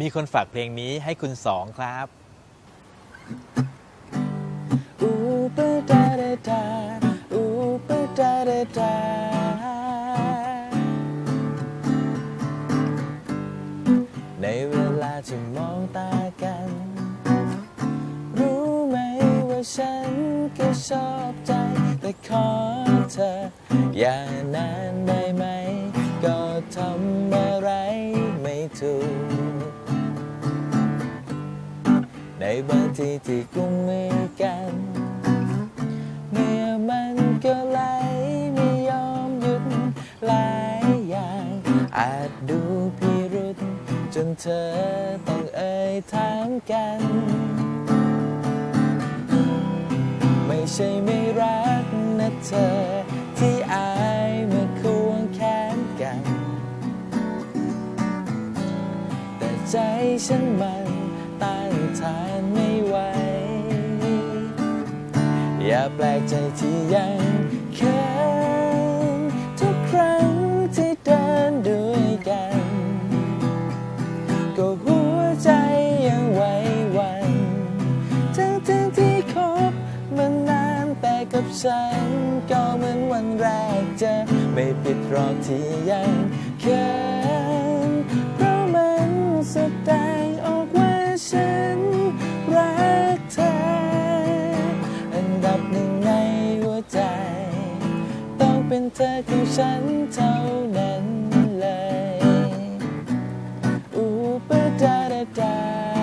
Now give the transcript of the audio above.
มีคนฝากเพลงนี้ให้คุณสองครับอูปะดาดาดาอูปะดาดาดาในเวลาที่มองตากัน รู้ไหมว่าฉันก็ชอบใจ แต่ขอเธออย่านานได้ ในบางทีที่กุมมือกัน เมื่อมันก็ไหลไม่ยอมหยุดหลายอย่าง อาจดูพิรุษจนเธอต้องเอ่ยถามกัน ไม่ใช่ไม่รักนะเธอ ใจฉันมันต้านทานไม่ไหว อย่าแปลกใจที่ยังเขินทุกครั้งที่เดินด้วยกัน ก็หัวใจยังไหวหวันทั้งทั้งที่คบมานานแต่กับฉัน ก็เหมือนวันแรกเจอไม่ผิดหรอกที่ยังเขิน เธอของฉันเท่านั้นเลยอูปะดาดาดา